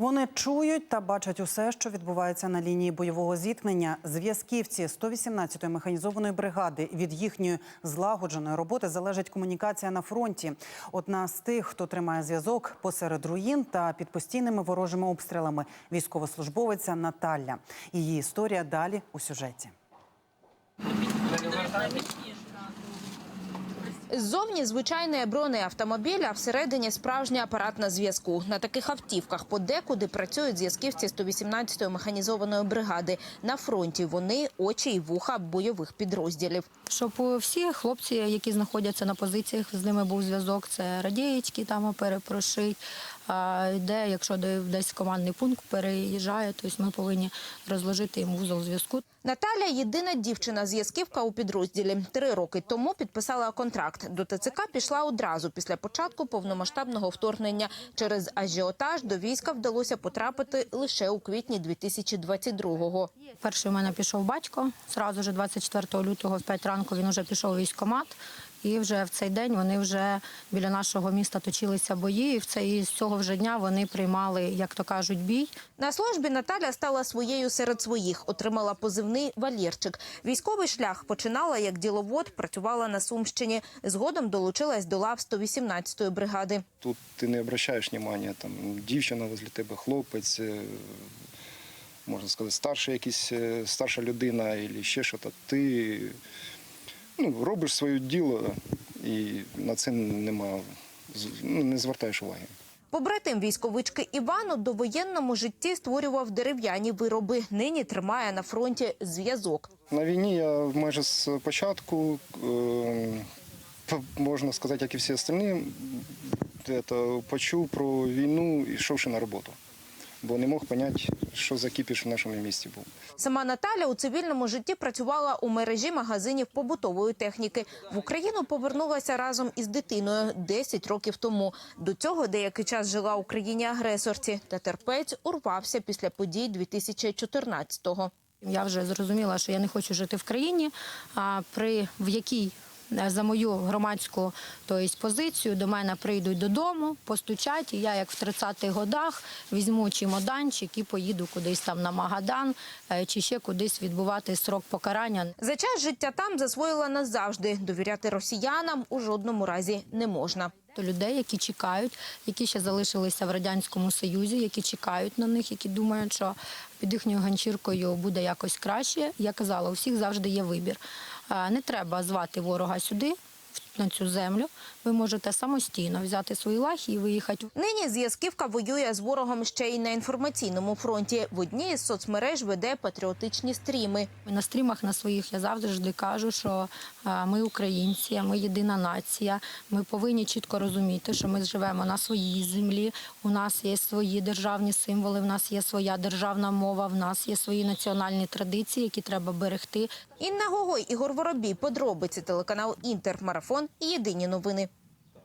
Вони чують та бачать усе, що відбувається на лінії бойового зіткнення. Зв'язківці 118-ї механізованої бригади від їхньої злагодженої роботи залежить комунікація на фронті. Одна з тих, хто тримає зв'язок посеред руїн та під постійними ворожими обстрілами, військовослужбовиця Наталя. Її історія далі у сюжеті. Ззовні звичайний бронеавтомобіль, а всередині справжній апарат на зв'язку. На таких автівках подекуди працюють зв'язківці 118-ї механізованої бригади. На фронті вони очі і вуха бойових підрозділів. щоб всі хлопці, які знаходяться на позиціях, з ними був зв'язок. Це радієчки там перепрошить. А де, якщо де- десь командний пункт переїжджає, то ми повинні розложити їм вузол зв'язку. Наталя єдина дівчина зв'язківка у підрозділі. Три роки тому підписала контракт. До ТЦК пішла одразу після початку повномасштабного вторгнення. Через ажіотаж до війська вдалося потрапити лише у квітні 2022-го. Перший у мене пішов батько. Зразу ж 24 лютого в 5 ранку він вже пішов у військкомат. І вже в цей день вони вже біля нашого міста точилися бої. І в цей і з цього вже дня вони приймали, як то кажуть, бій. На службі Наталя стала своєю серед своїх, отримала позивний «Валєрчик». Військовий шлях починала як діловод, працювала на Сумщині. Згодом долучилась до лав 118-ї бригади. Тут ти не обращаєш внимання, там дівчина возле тебе, хлопець, е, можна сказати, старша якісь, е, старша людина або ще щось. Ти ну, робиш своє діло і на це нема, ну, не звертаєш уваги. Побратим військовички Івану до воєнному житті створював дерев'яні вироби. Нині тримає на фронті зв'язок. На війні я майже з початку, е, можна сказати, як і всі остальні, почув про війну, йшовши на роботу. Бо не мог зрозуміти, що за кіпіш в нашому місті був. Сама Наталя у цивільному житті працювала у мережі магазинів побутової техніки. В Україну повернулася разом із дитиною 10 років тому. До цього деякий час жила у країні-агресорці. Та терпець урвався після подій 2014-го. Я вже зрозуміла, що я не хочу жити в країні, а при в якій за мою громадську тобто, позицію до мене прийдуть додому, постучать, і я, як в 30-х годах, візьму чемоданчик і поїду кудись там на Магадан е, чи ще кудись відбувати срок покарання. За час життя там засвоїла назавжди. Довіряти росіянам у жодному разі не можна. То людей, які чекають, які ще залишилися в радянському союзі, які чекають на них, які думають, що під їхньою ганчіркою буде якось краще. Я казала, у всіх завжди є вибір. Не треба звати ворога сюди, на цю землю. Ви можете самостійно взяти свої лахи і виїхати. Нині зв'язківка воює з ворогом ще й на інформаційному фронті. В одній із соцмереж веде патріотичні стріми. На стрімах на своїх я завжди кажу, що ми українці, ми єдина нація. Ми повинні чітко розуміти, що ми живемо на своїй землі. У нас є свої державні символи, в нас є своя державна мова, в нас є свої національні традиції, які треба берегти. Інна Гогой, Ігор Воробій, подробиці телеканал Інтер, Марафон і єдині новини.